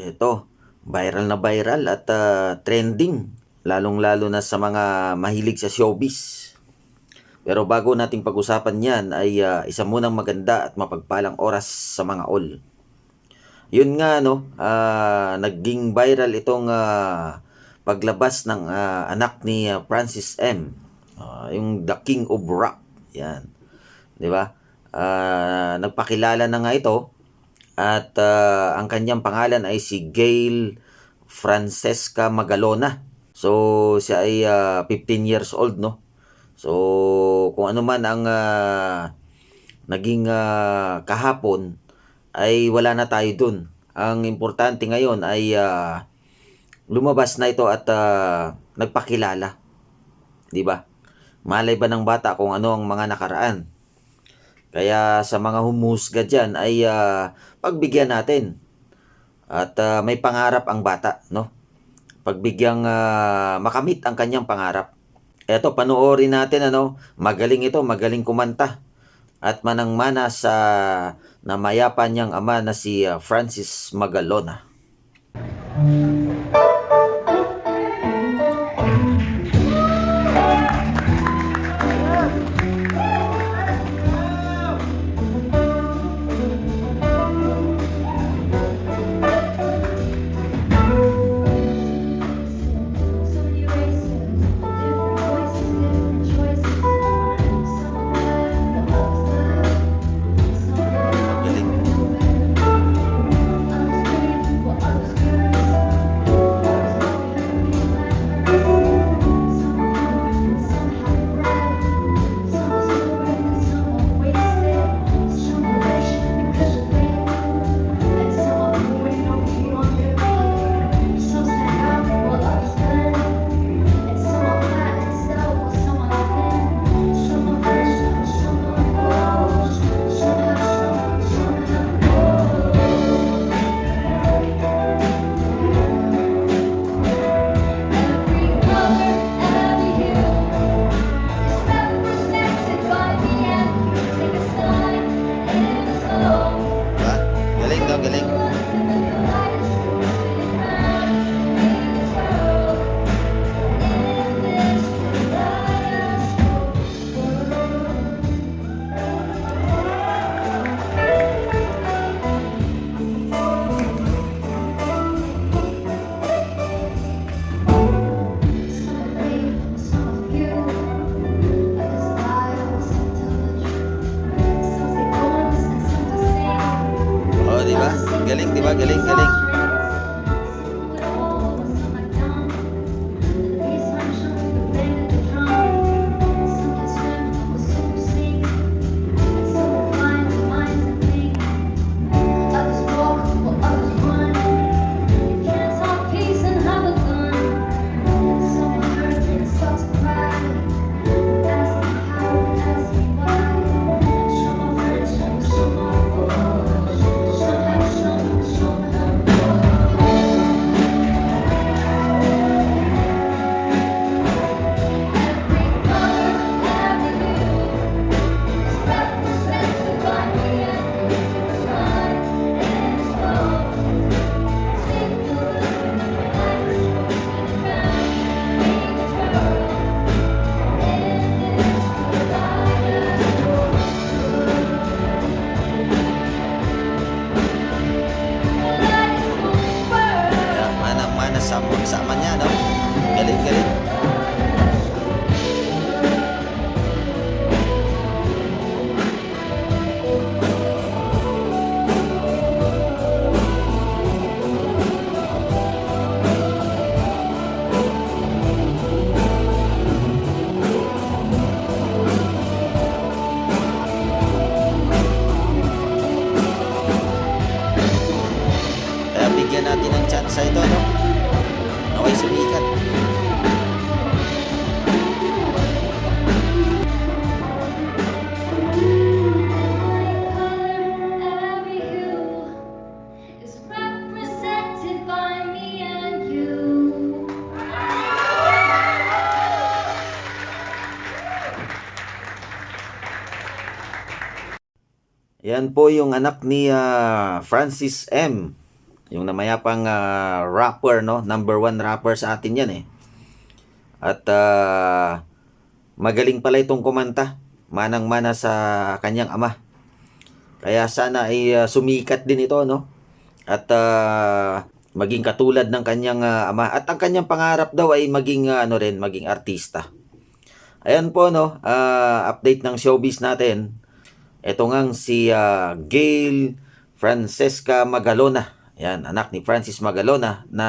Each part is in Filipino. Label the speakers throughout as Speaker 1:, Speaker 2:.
Speaker 1: Ito, viral na viral at ah, trending. Lalong-lalo na sa mga mahilig sa showbiz. Pero bago nating pag-usapan yan ay ah, isa munang maganda at mapagpalang oras sa mga all. Yun nga no, ah, naging viral itong ah, paglabas ng ah, anak ni ah, Francis M. Ah, yung The King of Rock. Yan. 'Di ba? Ah, nagpakilala na nga ito at ah, ang kanyang pangalan ay si Gail Francesca Magalona. So siya ay ah, 15 years old no. So kung ano man ang ah, naging ah, kahapon ay wala na tayo dun. Ang importante ngayon ay ah, lumabas na ito at ah, nagpakilala. 'Di ba? Malay ba ng bata kung ano ang mga nakaraan? Kaya sa mga humusga dyan ay ah, pagbigyan natin. At ah, may pangarap ang bata, no? Pagbigyang ah, makamit ang kanyang pangarap. Eto, panoorin natin, ano? Magaling ito, magaling kumanta. At manang-mana sa namayapa niyang ama na si ah, Francis Magalona.
Speaker 2: So
Speaker 1: ng chance sa ito, no? Naway sumikat. Yan po yung anak ni ah, Francis M. Yung namayapang ah, rapper, no? Number one rapper sa atin yan eh. At ah, magaling pala itong kumanta. Manang-mana sa kanyang ama. Kaya sana ay ah, sumikat din ito, no? At ah, maging katulad ng kanyang ah, ama. At ang kanyang pangarap daw ay maging ah, ano rin, maging artista. Ayan po, no? ah, update ng showbiz natin. Ito ngang si ah, Gail Francesca Magalona. Yan, anak ni Francis Magalona na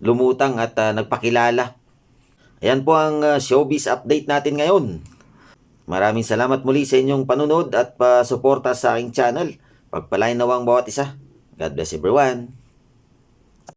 Speaker 1: lumutang at ah, nagpakilala. Ayan po ang ah, showbiz update natin ngayon. Maraming salamat muli sa inyong panunod at pasuporta sa aking channel. Pagpalain nawang bawat isa. God bless everyone.